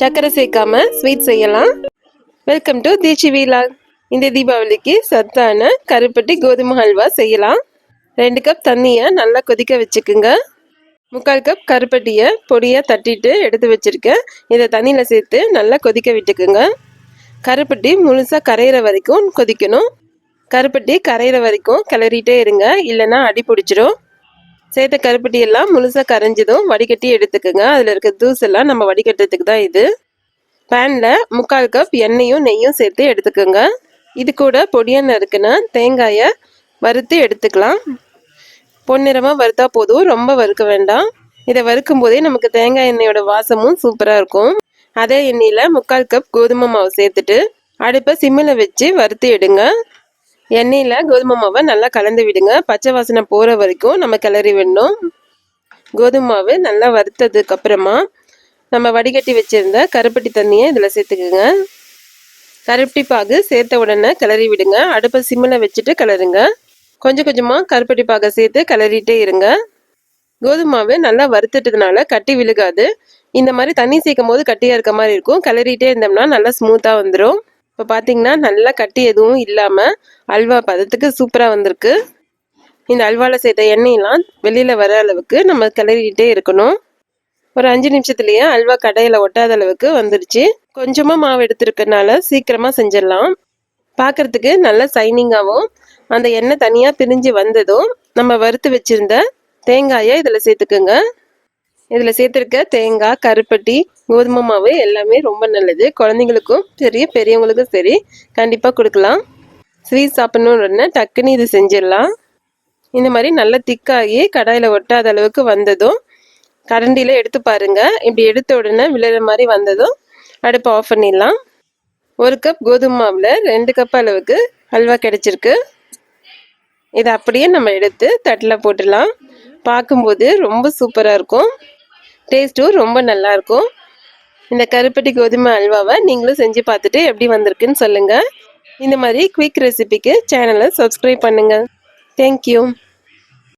சர்க்கரை சேர்க்காம ஸ்வீட் செய்யலாம். வெல்கம் டு தீச்சி வீலா இந்த தீபாவளிக்கு சத்தான கருப்பட்டி கோதுமை ஹல்வா செய்யலாம். ரெண்டு கப் தண்ணியை நல்லா கொதிக்க வச்சுக்குங்க. முக்கால் கப் கருப்பட்டியை பொடியாக தட்டிட்டு எடுத்து வச்சுருக்கேன். இதை தண்ணியில் சேர்த்து நல்லா கொதிக்க விட்டுக்குங்க. கருப்பட்டி முழுசாக கரையிற வரைக்கும் கொதிக்கணும். கருப்பட்டி கரையிற வரைக்கும் கிளறிட்டே இருங்க. இல்லைன்னா அடி பிடிச்சிரும். சேர்த்த கருப்பட்டி எல்லாம் முழுசாக கரைஞ்சதும் வடிகட்டி எடுத்துக்கோங்க. அதில் இருக்க தூசு எல்லாம் நம்ம வடிகட்டுறதுக்கு தான் இது. பேனில் முக்கால் கப் எண்ணெயும் நெய்யும் சேர்த்து எடுத்துக்கோங்க. இது கூட பொடியாக நறுக்குன்னா தேங்காயை வறுத்து எடுத்துக்கலாம். பொன்னிறமாக வறுத்தா போதும். ரொம்ப வறுக்க வேண்டாம். இதை வறுக்கும் போதே நமக்கு தேங்காய் எண்ணெயோட வாசமும் சூப்பராக இருக்கும். அதே எண்ணெயில் முக்கால் கப் கோதுமை மாவு சேர்த்துட்டு அடுப்பை சிம்மில் வச்சு வறுத்து எடுங்க. எண்ணெயில் கோதுமை மாவை நல்லா கலந்து விடுங்க. பச்சை வாசனை போகிற வரைக்கும் நம்ம கிளறி விடணும். கோதுமை மாவு நல்லா வறுத்ததுக்கு அப்புறமா நம்ம வடிகட்டி வச்சுருந்த கருப்பட்டி தண்ணியை இதில் சேர்த்துக்குங்க. கருப்பட்டி பாகு சேர்த்த உடனே கிளறி விடுங்க. அடுப்பை சிம்மில் வச்சுட்டு கிளறுங்க. கொஞ்சம் கொஞ்சமாக கருப்பட்டி பாகை சேர்த்து கிளறிட்டே இருங்க. கோதுமை மாவு நல்லா வறுத்துட்டதுனால கட்டி விழுகாது. இந்த மாதிரி தண்ணி சேர்க்கும் போது கட்டியாக இருக்க மாதிரி இருக்கும். கிளறிட்டே இருந்தோம்னா நல்லா ஸ்மூத்தாக வந்துடும் இப்போ பார்த்தீங்கன்னா நல்லா கட்டி எதுவும் இல்லாமல் அல்வா பதத்துக்கு சூப்பராக வந்திருக்கு. இந்த அல்வாவில் சேர்த்த எண்ணெயெல்லாம் வெளியில் வர அளவுக்கு நம்ம கிளறிக்கிட்டே இருக்கணும். ஒரு அஞ்சு நிமிஷத்துலேயே அல்வா கடையில் ஒட்டாத அளவுக்கு வந்துடுச்சு. கொஞ்சமாக மாவு எடுத்துருக்கனால சீக்கிரமாக செஞ்சிடலாம். பார்க்குறதுக்கு நல்ல சைனிங்காகவும் அந்த எண்ணெய் தனியாக பிரிஞ்சு வந்ததும் நம்ம வறுத்து வச்சுருந்த தேங்காயை இதில் சேர்த்துக்குங்க. இதில் சேர்த்துருக்க தேங்காய் கருப்பட்டி கோதுமை மாவு எல்லாமே ரொம்ப நல்லது. குழந்தைங்களுக்கும் சரி பெரியவங்களுக்கும் சரி கண்டிப்பாக கொடுக்கலாம். ஸ்வீட் சாப்பிட்ணுன்னு டக்குன்னு இது செஞ்சிடலாம். இந்த மாதிரி நல்லா திக்காகி கடாயில் ஒட்டாத அளவுக்கு வந்ததும் கரண்டியில் எடுத்து பாருங்கள் இப்படி எடுத்த உடனே விழுற மாதிரி வந்ததும் அடுப்பை ஆஃப் பண்ணிடலாம். ஒரு கப் கோதுமை மாவில் ரெண்டு கப் அளவுக்கு அல்வா கிடச்சிருக்கு. இதை அப்படியே நம்ம எடுத்து தட்டில் போட்டுடலாம். பார்க்கும்போது ரொம்ப சூப்பராக இருக்கும். டேஸ்ட்டும் ரொம்ப நல்லாயிருக்கும் இந்த கருப்பட்டி கோதுமை அல்வாவை நீங்களும் செஞ்சு பார்த்துட்டு எப்படி வந்திருக்குன்னு சொல்லுங்கள் இந்த மாதிரி குயிக் ரெசிபிக்கு சேனலை சப்ஸ்கிரைப் பண்ணுங்கள் தேங்க்யூ